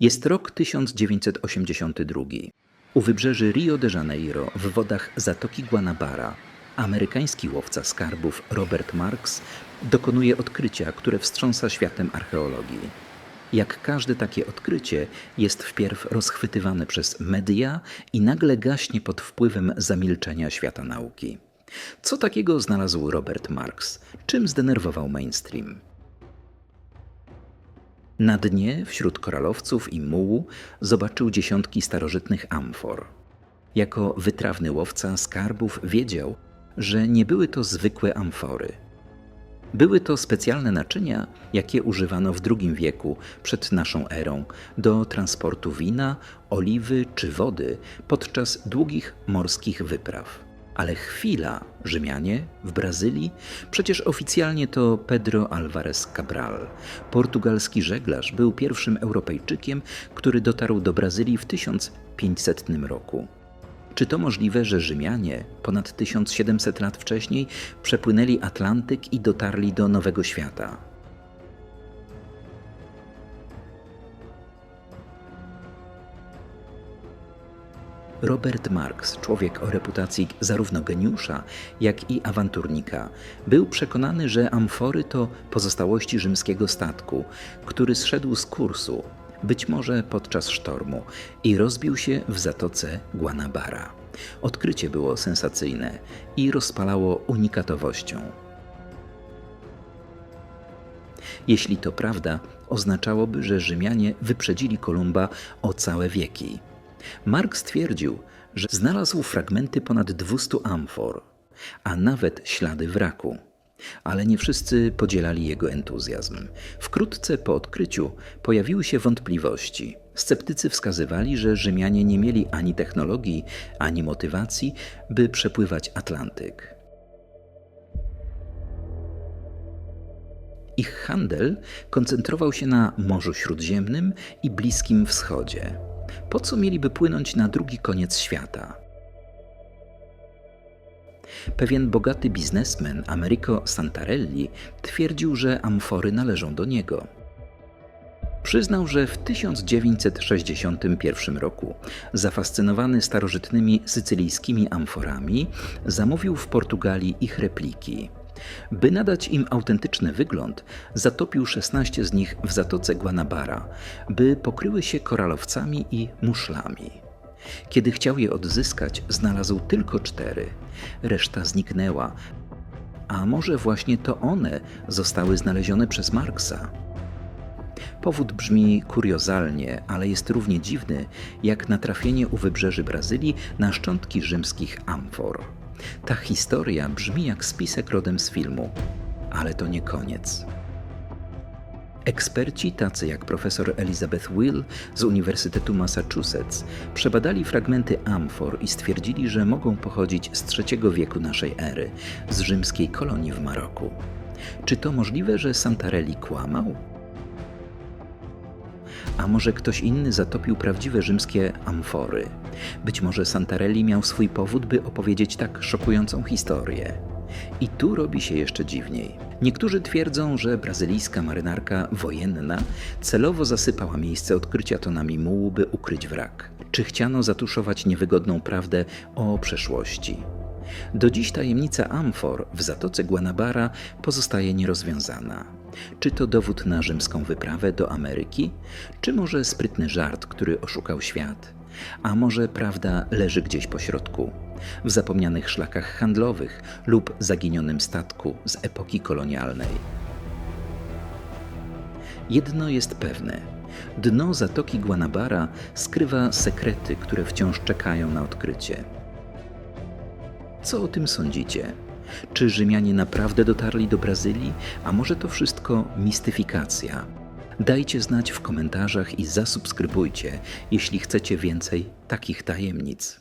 Jest rok 1982. U wybrzeży Rio de Janeiro, w wodach Zatoki Guanabara, amerykański łowca skarbów Robert Marks dokonuje odkrycia, które wstrząsa światem archeologii. Jak każde takie odkrycie, jest wpierw rozchwytywane przez media i nagle gaśnie pod wpływem zamilczenia świata nauki. Co takiego znalazł Robert Marks? Czym zdenerwował mainstream? Na dnie, wśród koralowców i mułu, zobaczył dziesiątki starożytnych amfor. Jako wytrawny łowca skarbów wiedział, że nie były to zwykłe amfory. Były to specjalne naczynia, jakie używano w II wieku przed naszą erą do transportu wina, oliwy czy wody podczas długich morskich wypraw. Ale chwila, Rzymianie w Brazylii, przecież oficjalnie to Pedro Álvarez Cabral, portugalski żeglarz, był pierwszym Europejczykiem, który dotarł do Brazylii w 1500 roku. Czy to możliwe, że Rzymianie ponad 1700 lat wcześniej przepłynęli Atlantyk i dotarli do Nowego Świata? Robert Marx, człowiek o reputacji zarówno geniusza, jak i awanturnika, był przekonany, że amfory to pozostałości rzymskiego statku, który zszedł z kursu, być może podczas sztormu, i rozbił się w zatoce Guanabara. Odkrycie było sensacyjne i rozpalało unikatowością. Jeśli to prawda, oznaczałoby, że Rzymianie wyprzedzili Kolumba o całe wieki. Marx twierdził, że znalazł fragmenty ponad 200 amfor, a nawet ślady wraku. Ale nie wszyscy podzielali jego entuzjazm. Wkrótce po odkryciu pojawiły się wątpliwości. Sceptycy wskazywali, że Rzymianie nie mieli ani technologii, ani motywacji, by przepływać Atlantyk. Ich handel koncentrował się na Morzu Śródziemnym i Bliskim Wschodzie. Po co mieliby płynąć na drugi koniec świata? Pewien bogaty biznesmen Americo Santarelli twierdził, że amfory należą do niego. Przyznał, że w 1961 roku, zafascynowany starożytnymi sycylijskimi amforami, zamówił w Portugalii ich repliki. By nadać im autentyczny wygląd, zatopił 16 z nich w zatoce Guanabara, by pokryły się koralowcami i muszlami. Kiedy chciał je odzyskać, znalazł tylko cztery. Reszta zniknęła. A może właśnie to one zostały znalezione przez Marksa? Powód brzmi kuriozalnie, ale jest równie dziwny jak natrafienie u wybrzeży Brazylii na szczątki rzymskich amfor. Ta historia brzmi jak spisek rodem z filmu, ale to nie koniec. Eksperci, tacy jak profesor Elizabeth Will z Uniwersytetu Massachusetts, przebadali fragmenty amfor i stwierdzili, że mogą pochodzić z III wieku naszej ery, z rzymskiej kolonii w Maroku. Czy to możliwe, że Santarelli kłamał? A może ktoś inny zatopił prawdziwe rzymskie amfory? Być może Santarelli miał swój powód, by opowiedzieć tak szokującą historię. I tu robi się jeszcze dziwniej. Niektórzy twierdzą, że brazylijska marynarka wojenna celowo zasypała miejsce odkrycia tonami mułu, by ukryć wrak. Czy chciano zatuszować niewygodną prawdę o przeszłości? Do dziś tajemnica amfor w zatoce Guanabara pozostaje nierozwiązana. Czy to dowód na rzymską wyprawę do Ameryki, czy może sprytny żart, który oszukał świat? A może prawda leży gdzieś po środku, w zapomnianych szlakach handlowych lub zaginionym statku z epoki kolonialnej? Jedno jest pewne. Dno Zatoki Guanabara skrywa sekrety, które wciąż czekają na odkrycie. Co o tym sądzicie? Czy Rzymianie naprawdę dotarli do Brazylii, a może to wszystko mistyfikacja? Dajcie znać w komentarzach i zasubskrybujcie, jeśli chcecie więcej takich tajemnic.